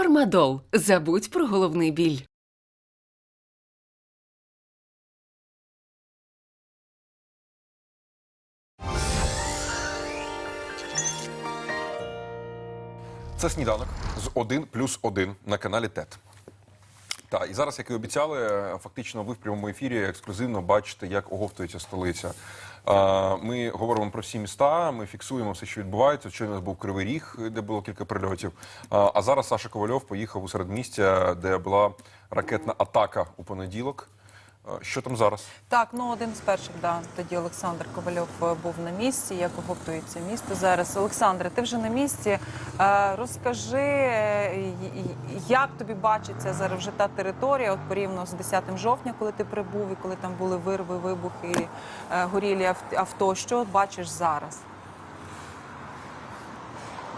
Фармадол. Забудь про головний біль. Це сніданок з 1 плюс 1 на каналі ТЕТ. Так, і зараз, як і обіцяли, фактично ви в прямому ефірі ексклюзивно бачите, як оговтується столиця. Ми говоримо про всі міста, ми фіксуємо все, що відбувається. Вчора у нас був Кривий Ріг, де було кілька прильотів. А зараз Саша Ковальов поїхав у середмістя, де була ракетна атака у понеділок. А, Що там зараз? Так, ну один з перших, да, тоді Олександр Ковальов е, був на місці. Як оговтується місто зараз? Олександре, ти вже на місці. Е, розкажи, е, як тобі бачиться зараз вже та територія, от порівняно з 10 жовтня, коли ти прибув, і коли там були вирви, вибухи, е, горілі авто. Що бачиш зараз?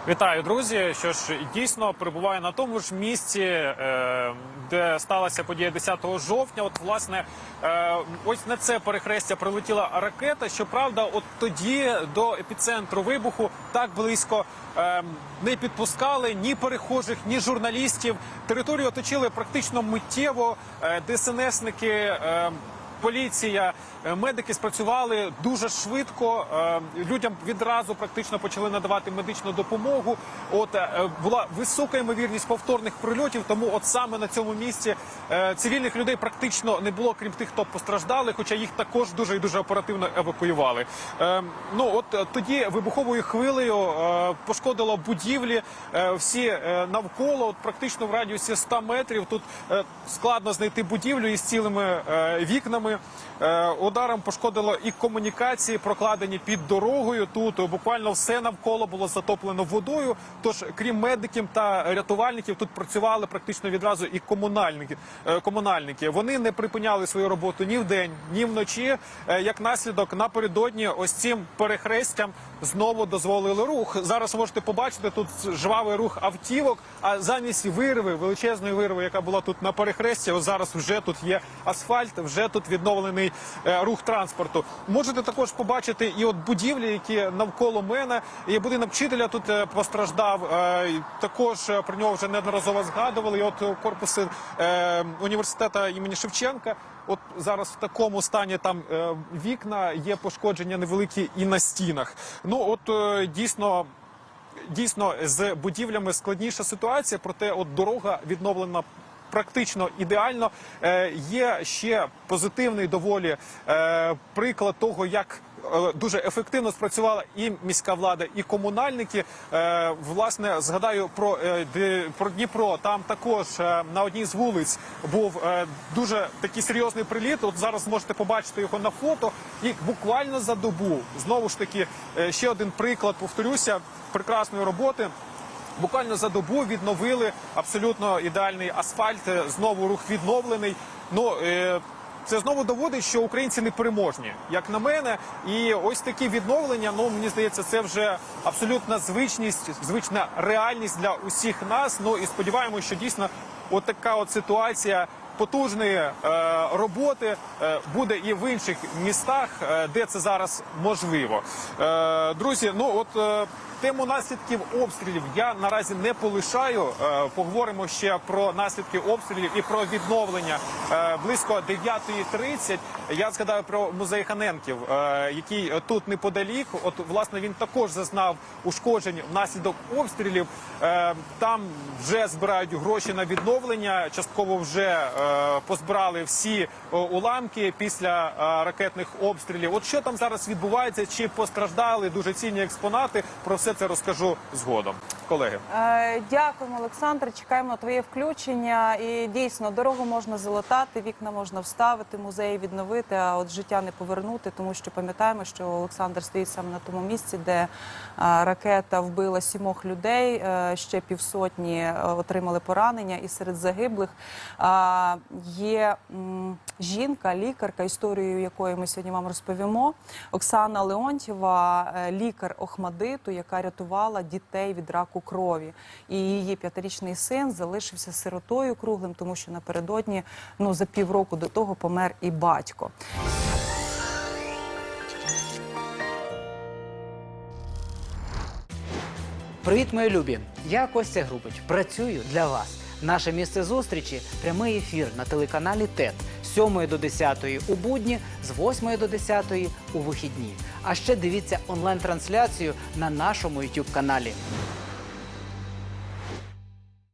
Вітаю, друзі! Що ж дійсно перебуваю на тому ж місці, е, де сталася подія 10 жовтня. От власне, е, ось на це перехрестя прилетіла ракета. Щоправда, от тоді до епіцентру вибуху так близько е, не підпускали ні перехожих, ні журналістів. Територію оточили практично миттєво. ДСНСники. Поліція, е, медики спрацювали дуже швидко. е, Людям відразу практично почали надавати медичну допомогу. От е, була висока ймовірність повторних прильотів. Тому, от саме на цьому місці цивільних людей практично не було, крім тих, хто постраждали, хоча їх також дуже і дуже оперативно евакуювали. Е, Ну от е, тоді вибуховою хвилею е, пошкодило будівлі е, всі е, навколо, от практично в радіусі 100 метрів. Тут е, складно знайти будівлю із цілими е, вікнами. Е, Ударом пошкодило і комунікації, прокладені під дорогою. Тут е, буквально все навколо було затоплено водою. Тож, крім медиків та рятувальників, тут працювали практично відразу і комунальники. Е, Комунальники вони не припиняли свою роботу ні вдень, ні вночі. Е, Як наслідок, напередодні ось цим перехрестям знову дозволили рух. Зараз можете побачити тут жвавий рух автівок. А замість вирви, величезної вирви, яка була тут на перехресті, ось зараз вже тут є асфальт, вже тут відновлений е, рух транспорту. Можете також побачити і от будівлі, які навколо мене. І будинок вчителя тут постраждав. Також про нього вже неодноразово згадували. І от корпуси університету імені Шевченка. От зараз в такому стані там е, вікна є пошкодження невеликі і на стінах. Ну от е, дійсно. Дійсно, з будівлями складніша ситуація, проте от дорога відновлена практично ідеально. Е, є ще позитивний доволі е, приклад того, як е, дуже ефективно спрацювала і міська влада, і комунальники. Е, власне, згадаю про, е, про Дніпро. Там також е, на одній з вулиць був е, дуже такий серйозний приліт. От зараз можете побачити його на фото. І буквально за добу знову ж таки е, ще один приклад. Повторюся, прекрасної роботи. Буквально за добу відновили абсолютно ідеальний асфальт. е, Знову рух відновлений. Ну е, це знову доводить, що українці не переможні, як на мене. І ось такі відновлення. Ну мені здається, це вже абсолютна звичність, звична реальність для усіх нас. Ну і сподіваємося, що дійсно от така от ситуація. Потужної е, роботи е, буде і в інших містах, е, де це зараз можливо. Е, друзі, ну от е, Тему наслідків обстрілів я наразі не полишаю. Е, Поговоримо ще про наслідки обстрілів і про відновлення Е, близько 9.30. Я згадаю про музей Ханенків, е, який тут неподалік. От власне він також зазнав ушкоджень внаслідок обстрілів. Там вже збирають гроші на відновлення. Частково вже позбирали всі уламки після ракетних обстрілів. От що там зараз відбувається? Чи постраждали дуже цінні експонати? Про все це розкажу згодом, колеги. Е, Дякуємо, Олександр. Чекаємо на твоє включення. І дійсно дорогу можна залатати, вікна можна вставити, музеї відновити, а от життя не повернути, тому що пам'ятаємо, що Олександр стоїть саме на тому місці, де е, ракета вбила сімох людей. е, Ще півсотні отримали поранення, і серед загиблих є жінка, лікарка, історію якої ми сьогодні вам розповімо. Оксана Леонтьєва, лікар Охмадиту, яка рятувала дітей від раку крові. І її п'ятирічний син залишився сиротою круглим, тому що напередодні, ну за півроку до того, помер і батько. Привіт, мої любі! Я Костя Грубич. Працюю для вас. Наше місце зустрічі прямий ефір на телеканалі ТЕТ з 7 до 10 у будні, з 8 до 10 у вихідні. А ще дивіться онлайн-трансляцію на нашому YouTube каналі.